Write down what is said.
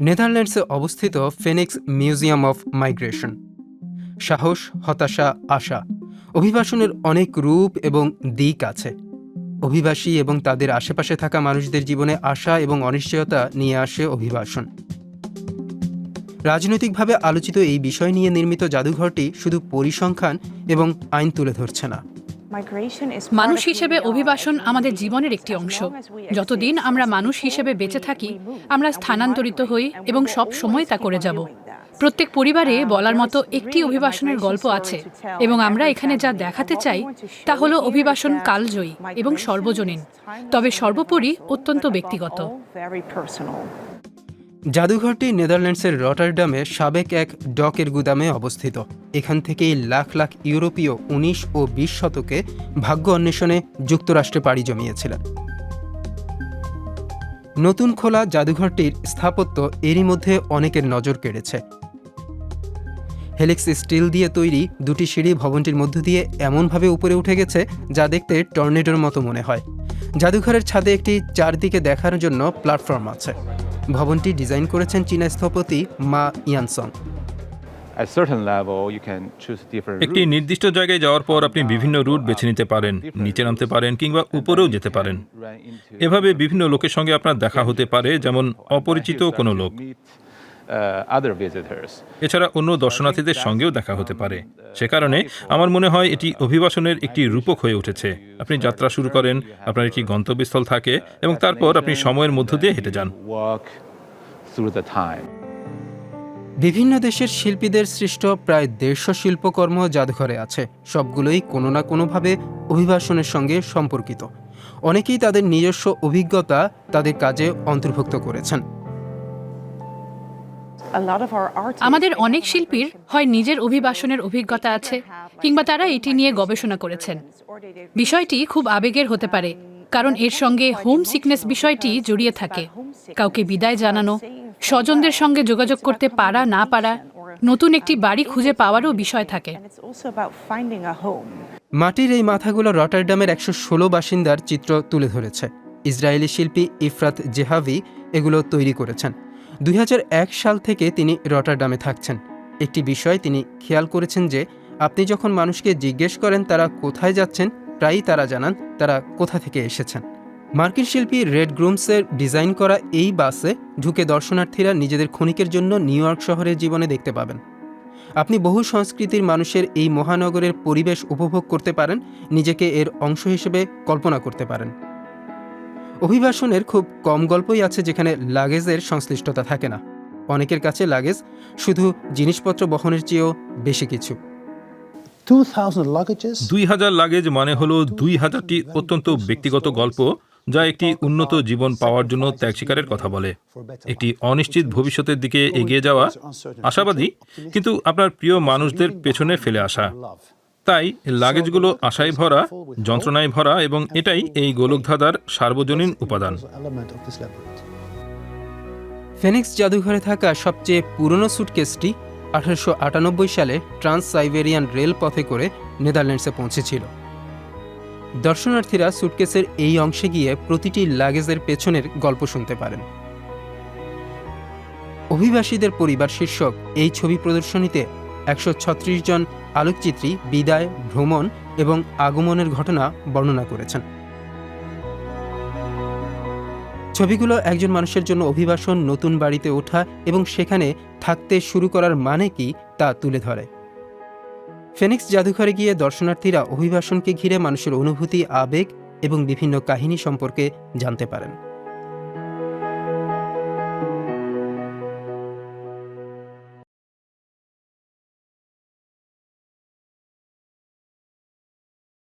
নেদারল্যান্ডসে অবস্থিত Phoenix museum of migration. সাহস, হতাশা, আশা অভিবাসনের অনেক রূপ এবং দিক আছে। অভিবাসী এবং তাদের আশেপাশে থাকা মানুষদের জীবনে আশা এবং অনিশ্চয়তা নিয়ে আসে অভিবাসন। রাজনৈতিকভাবে আলোচিত এই বিষয় নিয়ে নির্মিত জাদুঘরটি শুধু পরিসংখ্যান এবং আইন তুলে ধরছে না। মানুষ হিসেবে অভিবাসন আমাদের জীবনের একটি অংশ। যতদিন আমরা মানুষ হিসেবে বেঁচে থাকি আমরা স্থানান্তরিত হই এবং সব সময় তা করে যাব। প্রত্যেক পরিবারে বলার মতো একটি অভিবাসনের গল্প আছে এবং আমরা এখানে যা দেখাতে চাই তা হলো অভিবাসন কালজয়ী এবং সর্বজনীন। তবে সর্বোপরি অত্যন্ত ব্যক্তিগত। জাদুঘরটি নেদারল্যান্ডসের রটারডামে সাবেক এক ডকের গুদামে অবস্থিত। এখান থেকেই লাখ লাখ ইউরোপীয় উনিশ ও বিশ শতকে ভাগ্য অন্বেষণে যুক্তরাষ্ট্রে পাড়ি জমিয়েছিলেন। নতুন খোলা জাদুঘরটির স্থাপত্য এরই মধ্যে অনেকের নজর কেড়েছে। হেলিক্স স্টিল দিয়ে তৈরি দুটি সিঁড়ি ভবনটির মধ্য দিয়ে এমনভাবে উপরে উঠে গেছে যা দেখতে টর্নেডোর মতো মনে হয়। জাদুঘরের ছাদে একটি চারদিকে দেখার জন্য প্ল্যাটফর্ম আছে। ভবনটি ডিজাইন করেছেন চীনা স্থপতি মা ইয়ানসং। একটি নির্দিষ্ট জায়গায় যাওয়ার পর আপনি বিভিন্ন রুট বেছে নিতে পারেন নিচে নামতে পারেন কিংবা উপরেও যেতে পারেন। এভাবে বিভিন্ন লোকের সঙ্গে আপনার দেখা হতে পারে যেমন অপরিচিত কোনো লোক। Uh, এছাড়া অন্য দর্শনার্থীদের সঙ্গেও দেখা হতে পারে। সে কারণে আমার মনে হয় এটি অভিবাসনের একটি রূপক হয়ে উঠেছে। আপনি যাত্রা শুরু করেন আপনার একটি গন্তব্যস্থল থাকে এবং তারপর আপনি সময়ের মধ্য দিয়ে হেঁটে যান। বিভিন্ন দেশের শিল্পীদের সৃষ্ট প্রায় দেড়শো শিল্পকর্ম জাদুঘরে আছে। সবগুলোই কোনো না কোনোভাবে অভিবাসনের সঙ্গে সম্পর্কিত। অনেকেই তাদের নিজস্ব অভিজ্ঞতা তাদের কাজে অন্তর্ভুক্ত করেছেন। আমাদের অনেক শিল্পীর হয় নিজের অভিবাসনের অভিজ্ঞতা আছে কিংবা তারা এটি নিয়ে গবেষণা করেছেন। বিষয়টি খুব আবেগের হতে পারে কারণ এর সঙ্গে হোম সিকনেস বিষয়টি জড়িয়ে থাকে। কাউকে বিদায় জানানো স্বজনদের সঙ্গে যোগাযোগ করতে পারা না পারা নতুন একটি বাড়ি খুঁজে পাওয়ারও বিষয় থাকে। মাটির এই মাথাগুলো রটারডামের একশো ষোলো বাসিন্দার চিত্র তুলে ধরেছে। ইসরায়েলি শিল্পী ইফরাত জেহাভি এগুলো তৈরি করেছেন। দুই হাজার এক সাল থেকে তিনি রটারডামে থাকছেন। একটি বিষয় তিনি খেয়াল করেছেন যে, আপনি যখন মানুষকে জিজ্ঞেস করেন তারা কোথায় যাচ্ছেন, প্রায়ই তারা জানান তারা কোথা থেকে এসেছেন। মার্কিন শিল্পী রেড গ্রুমসের ডিজাইন করা এই বাসে ঢুকে দর্শনার্থীরা নিজেদের ক্ষণিকের জন্য নিউ ইয়র্ক শহরের জীবনে দেখতে পাবেন। আপনি বহু সংস্কৃতির মানুষের এই মহানগরের পরিবেশ উপভোগ করতে পারেন, নিজেকে এর অংশ হিসেবে কল্পনা করতে পারেন। অভিবাসনের খুব কম গল্পই আছে যেখানে লাগেজের সংশ্লিষ্টতা থাকে না। অনেকের কাছে লাগেজ শুধু জিনিসপত্র বহনের চেয়েও বেশি কিছু। দুই হাজার লাগেজ মানে হলো দুই হাজারটি অত্যন্ত ব্যক্তিগত গল্প যা একটি উন্নত জীবন পাওয়ার জন্য ত্যাগ স্বীকারের কথা বলে। একটি অনিশ্চিত ভবিষ্যতের দিকে এগিয়ে যাওয়া আশাবাদী কিন্তু আপনার প্রিয় মানুষদের পেছনে ফেলে আসা। তাই লাগেজগুলো আশায় ভরা, যন্ত্রণায় ভরা এবং এটাই এই গোলকধাঁধার সার্বজনীন উপাদান. ফেনিক্স জাদুঘরে থাকা সবচেয়ে পুরনো সুটকেসটি আঠারোশো আটানব্বই সালে ট্রান্স সাইবেরিয়ান রেল পথে করে নেদারল্যান্ডসে পৌঁছেছিল দর্শনার্থীরা সুটকেসের এই অংশে গিয়ে প্রতিটি লাগেজের পেছনের গল্প শুনতে পারেন অভিবাসীদের পরিবার শীর্ষক এই ছবি প্রদর্শনীতে একশো ছত্রিশ জন আলোকচিত্রী, বিদায়, ভ্রমণ এবং আগমনের ঘটনা বর্ণনা করেছেন। ছবিগুলো একজন মানুষের জন্য অভিবাসন, নতুন বাড়িতে ওঠা এবং সেখানে থাকতে শুরু করার মানে কি তা তুলে ধরে। ফেনিক্স জাদুঘরে গিয়ে দর্শনার্থীরা অভিবাসনকে ঘিরে মানুষের অনুভূতি, আবেগ এবং বিভিন্ন কাহিনী সম্পর্কে জানতে পারেন।